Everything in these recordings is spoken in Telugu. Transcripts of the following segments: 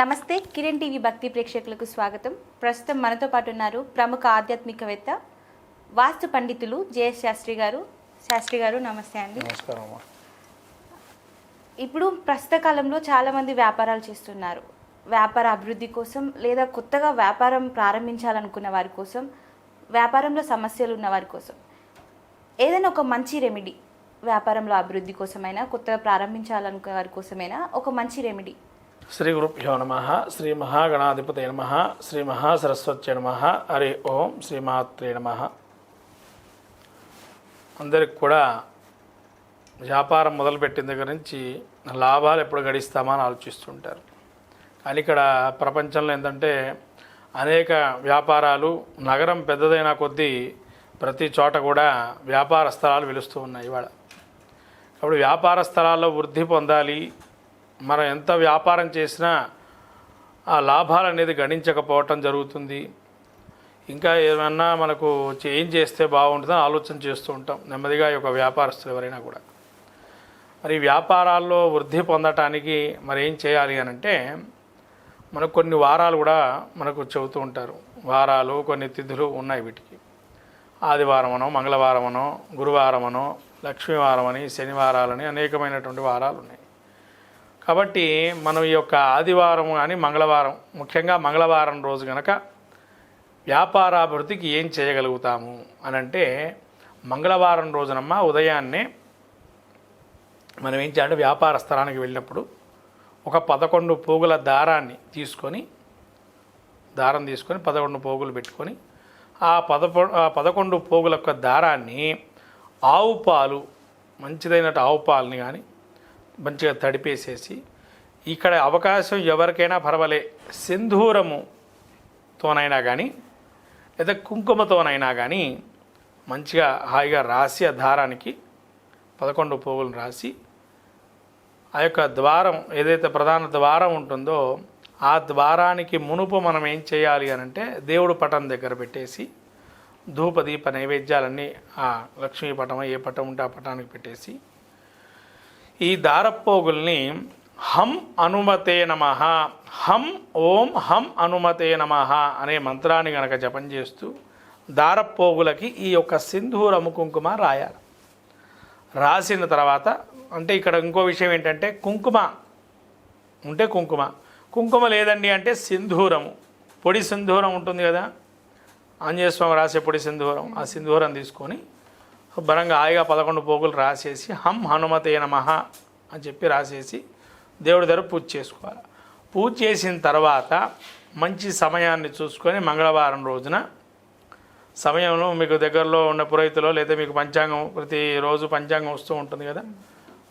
నమస్తే కిరణ్ టీవీ భక్తి ప్రేక్షకులకు స్వాగతం. ప్రస్తుతం మనతో పాటు ఉన్నారు ప్రముఖ ఆధ్యాత్మికవేత్త వాస్తు పండితులు జేఎస్ శాస్త్రి గారు. శాస్త్రి గారు నమస్తే అండి. ఇప్పుడు ప్రస్తుత కాలంలో చాలామంది వ్యాపారాలు చేస్తున్నారు. వ్యాపార అభివృద్ధి కోసం లేదా కొత్తగా వ్యాపారం ప్రారంభించాలనుకున్న వారి కోసం వ్యాపారంలో సమస్యలు ఉన్న వారి కోసం. ఏదైనా ఒక మంచి రెమెడీ వ్యాపారంలో అభివృద్ధి కోసమైనా కొత్తగా ప్రారంభించాలనుకునే వారి కోసమైనా ఒక మంచి రెమెడీ శ్రీ గురుభ్యో నమ శ్రీ మహాగణాధిపతే నమ శ్రీ మహాసరస్వత్య నమ హరి ఓం శ్రీమాత్రే నమ. అందరికి కూడా వ్యాపారం మొదలుపెట్టిన దగ్గర నుంచి లాభాలు ఎప్పుడు గడిస్తామా అని ఆలోచిస్తుంటారు. కానీ ఇక్కడ ప్రపంచంలో ఏంటంటే అనేక వ్యాపారాలు నగరం పెద్దదైన కొద్దీ ప్రతి చోట కూడా వ్యాపార స్థలాలు వెలుస్తూ ఉన్నాయి ఇవాళ. కాబట్టి వ్యాపార స్థలాల్లో వృద్ధి పొందాలి మనం ఎంత వ్యాపారం చేసినా ఆ లాభాలు అనేది గణించకపోవటం జరుగుతుంది. ఇంకా ఏమన్నా మనకు ఏం చేస్తే బాగుంటుందో ఆలోచన చేస్తూ ఉంటాం. నెమ్మదిగా ఈ యొక్క వ్యాపారస్తులు ఎవరైనా కూడా. మరి వ్యాపారాల్లో వృద్ధి పొందటానికి మరి ఏం చేయాలి అని అంటే మనకు కొన్ని వారాలు కూడా మనకు చెబుతూ ఉంటారు. వారాలు కొన్ని తిథులు ఉన్నాయి వీటికి. ఆదివారమనో మంగళవారమనో గురువారమనో లక్ష్మీవారం అని శనివారాలని అనేకమైనటువంటి వారాలు ఉన్నాయి. కాబట్టి మనం ఈ యొక్క ఆదివారం కానీ మంగళవారం ముఖ్యంగా మంగళవారం రోజు కనుక వ్యాపారాభివృద్ధికి ఏం చేయగలుగుతాము అని అంటే మంగళవారం రోజునమ్మ ఉదయాన్నే మనం ఏం చేయాలంటే వ్యాపార స్థలానికి వెళ్ళినప్పుడు ఒక పదకొండు పోగుల దారాన్ని తీసుకొని దారం తీసుకొని పదకొండు పోగులు పెట్టుకొని ఆ పదకొ ఆ పదకొండు పోగుల యొక్క దారాన్ని ఆవు పాలు మంచిదైనట్టు ఆవు పాలని కానీ మంచిగా తడిపేసేసి ఇక్కడ అవకాశం ఎవరికైనా పర్వాలే సింధూరముతోనైనా కానీ లేదా కుంకుమతోనైనా కానీ మంచిగా హాయిగా రాసి ఆ దారానికి పదకొండు పోగులను రాసి ఆ యొక్క ద్వారం ఏదైతే ప్రధాన ద్వారం ఉంటుందో ఆ ద్వారానికి మునుపు మనం ఏం చేయాలి అని అంటే దేవుడు పటం దగ్గర పెట్టేసి ధూప దీప నైవేద్యాలన్నీ ఆ లక్ష్మీ పటం ఏ పటం ఉంటే ఆ పటానికి పెట్టేసి ఈ దారపోగుల్ని హం అనుమతే నమ హం ఓం హం అనుమతే నమ అనే మంత్రాన్ని గనక జపం చేస్తూ దారపోగులకి ఈ యొక్క సింధూరము కుంకుమ రాయాలి. రాసిన తర్వాత అంటే ఇక్కడ ఇంకో విషయం ఏంటంటే కుంకుమ ఉంటే కుంకుమ. కుంకుమ లేదండి అంటే సింధూరము. పొడి సింధూరం ఉంటుంది కదా? ఆంజనేయ స్వామి రాసే పొడి సింధూరం ఆ సింధూరం తీసుకొని శుభ్రంగా హాయిగా పదకొండు పోగులు రాసేసి హం హనుమతే నమః అని చెప్పి రాసేసి దేవుడి దగ్గర పూజ చేసుకోవాలి. పూజ చేసిన తర్వాత మంచి సమయాన్ని చూసుకొని మంగళవారం రోజున సమయంలో మీకు దగ్గరలో ఉన్న పురోహితులో లేదా మీకు పంచాంగం ప్రతిరోజు పంచాంగం వస్తూ ఉంటుంది కదా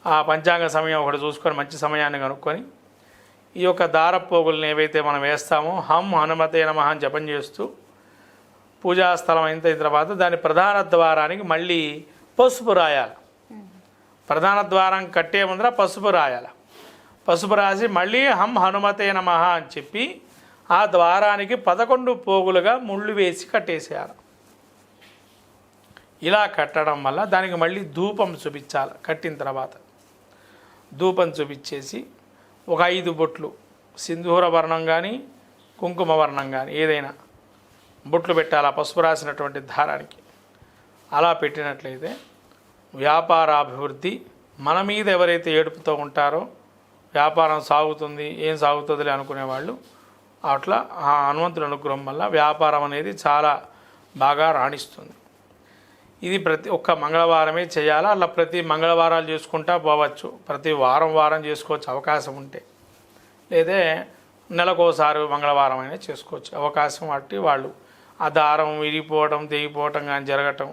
ఆ పంచాంగ సమయం ఒకటి చూసుకొని మంచి సమయాన్ని కనుక్కొని ఈ యొక్క దారపోగుల్ని ఏవైతే మనం వేస్తామో హం హనుమతే నమః అని జపం చేస్తూ పూజా స్థలం అయిన తర్వాత దాని ప్రధాన ద్వారానికి మళ్ళీ పసుపు రాయాలి. ప్రధాన ద్వారం కట్టే ముందర పసుపు రాయాలి. పసుపు రాసి మళ్ళీ హం హనుమతే నమ అని చెప్పి ఆ ద్వారానికి పదకొండు పోగులుగా ముళ్ళు వేసి కట్టేసేయాలి. ఇలా కట్టడం వల్ల దానికి మళ్ళీ ధూపం చూపించాలి కట్టిన తర్వాత. ధూపం చూపించేసి ఒక ఐదు బొట్లు సింధూర వర్ణం కానీ కుంకుమ వర్ణం కానీ ఏదైనా బొట్లు పెట్టాలి ఆ పసుపు రాసినటువంటి దారానికి. అలా పెట్టినట్లయితే వ్యాపారాభివృద్ధి మన మీద ఎవరైతే ఏడుపుతో ఉంటారో వ్యాపారం సాగుతుంది ఏం సాగుతుందిలే అనుకునేవాళ్ళు అట్లా ఆ హనుమంతుడి అనుగ్రహం వల్ల వ్యాపారం అనేది చాలా బాగా రాణిస్తుంది. ఇది ప్రతి ఒక్క మంగళవారమే చేయాలా? అలా ప్రతి మంగళవారాలు చేసుకుంటా పోవచ్చు. ప్రతి వారం వారం చేసుకోవచ్చు అవకాశం ఉంటే. లేదే నెలకోసారి మంగళవారం అయినా చేసుకోవచ్చు. అవకాశం వాటి వాళ్ళు ఆ దారం విరిగిపోవటం తెగిపోవటం కానీ జరగటం.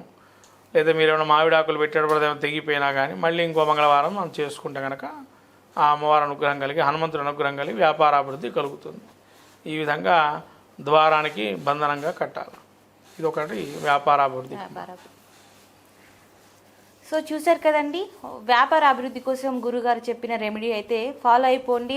లేదా మీరు ఏమైనా మామిడాకులు పెట్టేటప్పుడు ఏమైనా తెగిపోయినా కానీ మళ్ళీ ఇంకో మంగళవారం మనం చేసుకుంటే కనుక ఆ అమ్మవారి అనుగ్రహం కలిగి హనుమంతుడి అనుగ్రహం కలిగి వ్యాపారాభివృద్ధి కలుగుతుంది. ఈ విధంగా ద్వారానికి బంధనంగా కట్టాలి. ఇది ఒకటి వ్యాపారాభివృద్ధి. సో చూశారు కదండి వ్యాపార అభివృద్ధి కోసం గురుగారు చెప్పిన రెమెడీ అయితే ఫాలో అయిపోండి.